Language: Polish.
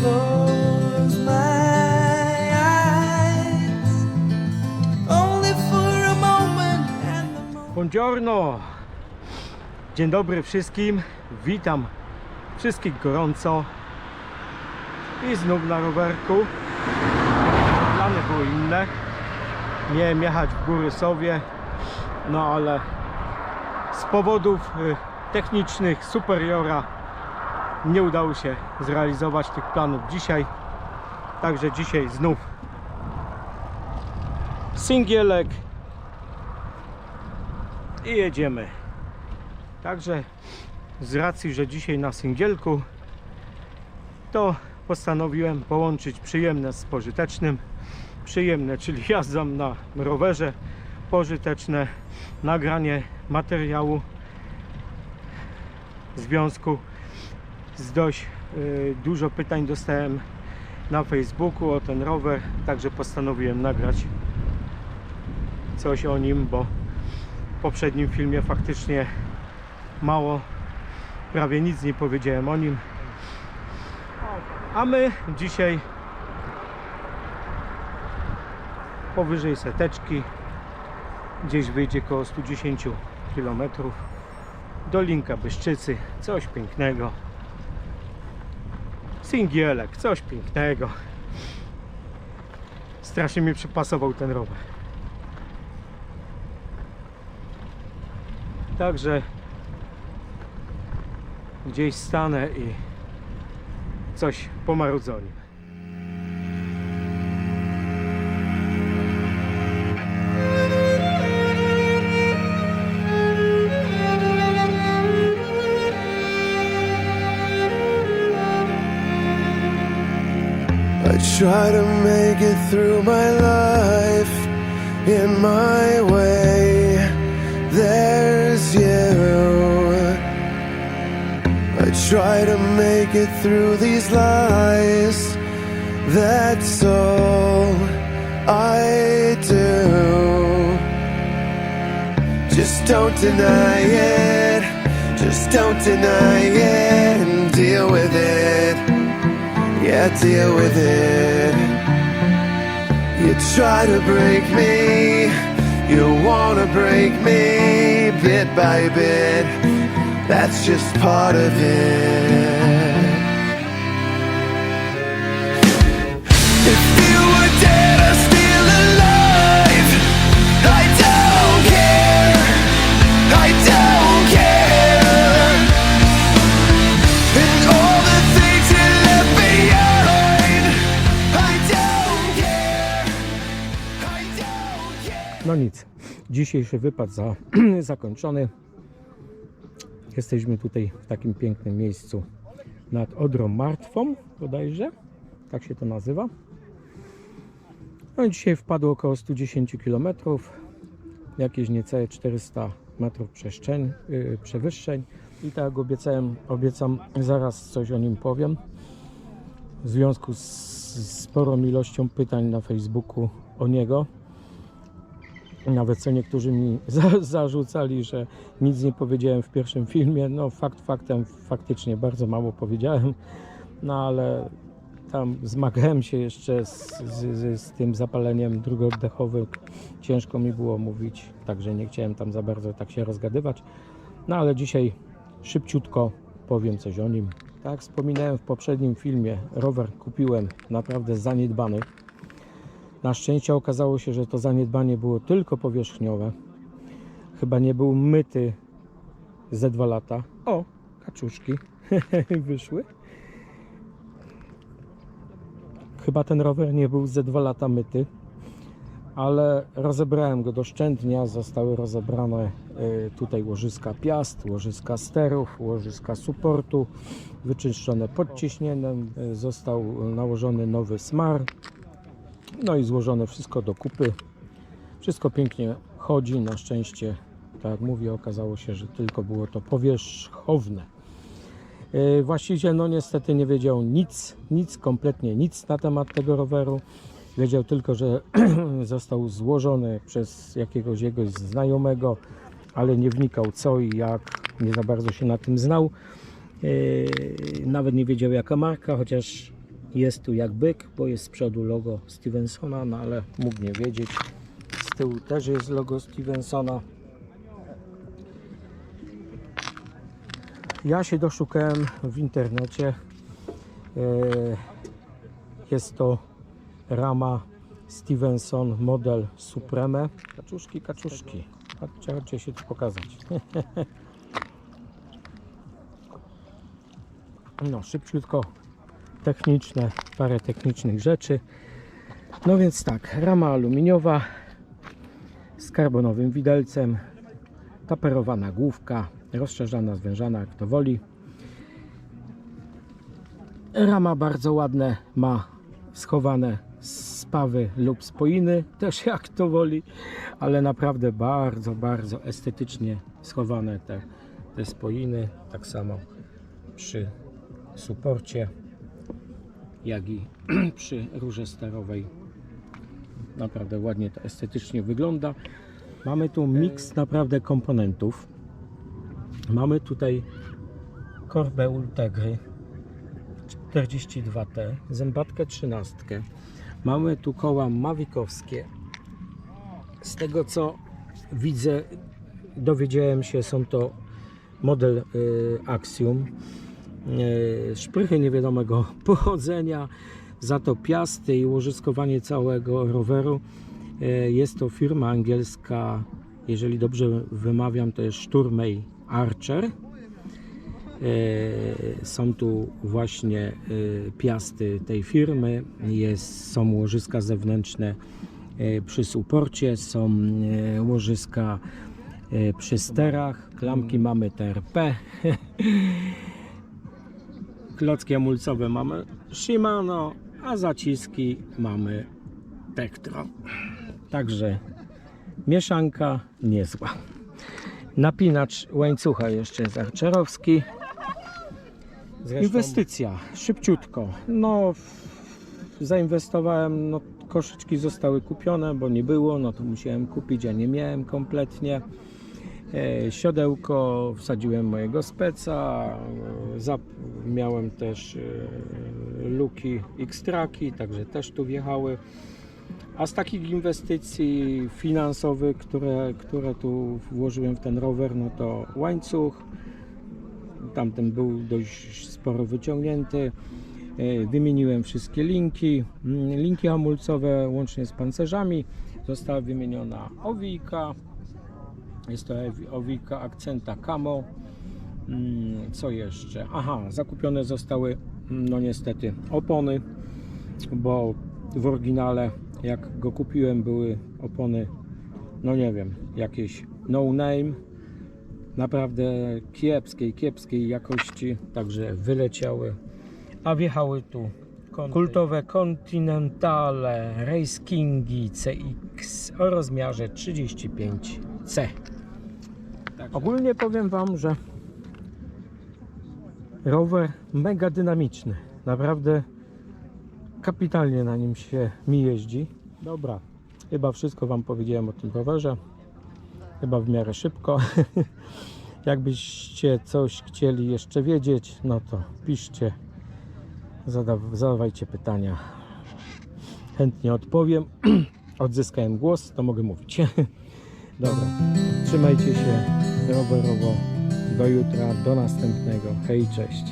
close my eyes only for a moment and the. Buongiorno. Dzień dobry wszystkim. Witam wszystkich gorąco. I znów na rowerku. Plany były inne. Miałem jechać w Górysowie, no ale z powodów y, technicznych superiora nie udało się zrealizować tych planów dzisiaj. Także dzisiaj znów singielek i jedziemy. Także z racji, że dzisiaj na singielku, to postanowiłem połączyć przyjemne z pożytecznym. Przyjemne, czyli jazda na rowerze, pożyteczne nagranie materiału w związku z dość y, dużo pytań dostałem na Facebooku o ten rower, także postanowiłem nagrać coś o nim, bo w poprzednim filmie faktycznie mało, prawie nic nie powiedziałem o nim. A my dzisiaj powyżej seteczki, gdzieś wyjdzie koło 110 km do Linka Byszczycy, coś pięknego. Singielek, coś pięknego. Strasznie mi przypasował ten rower. Także gdzieś stanę i coś pomarudzę I try to make it through my life in my way. There's you. I try to make it through these lies. That's all I do. Just don't deny it. Just don't deny it and deal with it. Yeah, deal with it. You try to break me, you wanna break me bit by bit. That's just part of it. Dzisiejszy wypad za, zakończony. Jesteśmy tutaj w takim pięknym miejscu nad Odrą Martwą, bodajże, tak się to nazywa. No i dzisiaj wpadło około 110 km, jakieś niecałe 400 metrów przestrzeń, yy, przewyższeń. I tak jak obiecałem, obiecam, zaraz coś o nim powiem. W związku z sporą ilością pytań na Facebooku o niego, nawet co niektórzy mi za, zarzucali, że nic nie powiedziałem w pierwszim filmie. No fakt faktem, faktycznie bardzo mało powiedziałem, no ale tam zmagałem się jeszcze z, z, z, tym zapaleniem drugoddechowym. Ciężko mi było mówić, także nie chciałem tam za bardzo tak się rozgadywać. No ale dzisiaj szybciutko powiem coś o nim. Tak wspominałem w poprzednim filmie, rower kupiłem naprawdę zaniedbany. Na szczęście okazało się, że to zaniedbanie było tylko powierzchniowe. Chyba nie był myty ze dwa lata. O, kaczuszki wyszły. Chyba ten rower nie był ze dwa lata myty, ale rozebrałem go doszczętnie. Zostały rozebrane y, tutaj łożyska piast, łożyska sterów, łożyska supportu, wyczyszczone podciśnieniem. y, Został nałożony nowy smar, no i złożone wszystko do kupy. Wszystko pięknie chodzi. Na szczęście, tak jak mówię, okazało się, że tylko było to powierzchowne. Yy, Właściciel no niestety nie wiedział nic, nic, kompletnie nic na temat tego roweru. Wiedział tylko, że został złożony przez jakiegoś jego znajomego, ale nie wnikał co i jak, nie za bardzo się na tym znał. Yy, Nawet nie wiedział jaka marka, chociaż jest tu jak byk, bo jest z przodu logo Stevensona, no ale mógł nie wiedzieć. Z tyłu też jest logo Stevensona. Ja się doszukałem w internecie. E, jest to rama Stevenson model Supreme. Kaczuszki, kaczuszki. Chodźcie, chodźcie się tu pokazać. No, szybciutko techniczne, parę technicznych rzeczy. No więc tak, rama aluminiowa z karbonowym widelcem, taperowana główka, rozszerzana, zwężana, jak to woli. Rama bardzo ładne, ma schowane spawy lub spoiny, też jak to woli, ale naprawdę bardzo, bardzo estetycznie schowane te, te spoiny. Tak samo przy suporcie, jak i przy rurze sterowej. Naprawdę ładnie to estetycznie wygląda. Mamy tu miks naprawdę komponentów. Mamy tutaj korbę Ultegry 42T, zębatkę 13. Mamy tu koła Mawikowskie. Z tego co widzę, dowiedziałem się, są to model y, Axiom. Y, szprychy niewiadomego pochodzenia, za to piasty i łożyskowanie całego roweru. Y, Jest to firma angielska, jeżeli dobrze wymawiam, to jest Sturmey Archer. E, Są tu właśnie e, piasty tej firmy, jest, są łożyska zewnętrzne e, przy suporcie, są e, łożyska e, przy sterach, klamki mamy TRP, klocki hamulcowe mamy Shimano, a zaciski mamy Tektro. Także mieszanka niezła. Napinacz łańcucha jeszcze jest archerowski. Inwestycja, szybciutko. No, zainwestowałem, no, koszyczki zostały kupione, bo nie było, no to musiałem kupić, a nie miałem kompletnie. E, siodełko, wsadziłem mojego speca, e, miałem też e, luki X-traki, także też tu wjechały. A z takich inwestycji finansowych, które, które tu włożyłem w ten rower, no to łańcuch, tamten był dość sporo wyciągnięty. Wymieniłem wszystkie linki, mm, linki hamulcowe łącznie z pancerzami. Została wymieniona owijka. Jest to owijka akcenta Camo. Mm, Co jeszcze? Aha, zakupione zostały mm, no niestety opony, bo w oryginale jak go kupiłem były opony no nie wiem, jakieś no name naprawdę kiepskiej, kiepskiej jakości, także wyleciały, a wjechały tu kultowe Continentale Race Kingi CX o rozmiarze 35C. Ogólnie powiem Wam, że rower mega dynamiczny, naprawdę kapitalnie na nim się mi jeździ. Dobra, chyba wszystko Wam powiedziałem o tym rowerze. Chyba w miarę szybko. Jakbyście coś chcieli jeszcze wiedzieć, no to piszcie, zadaw- zadawajcie pytania. Chętnie odpowiem. Odzyskałem głos, to mogę mówić. Dobra, trzymajcie się rowerowo. Do jutra, do następnego. Hej, cześć.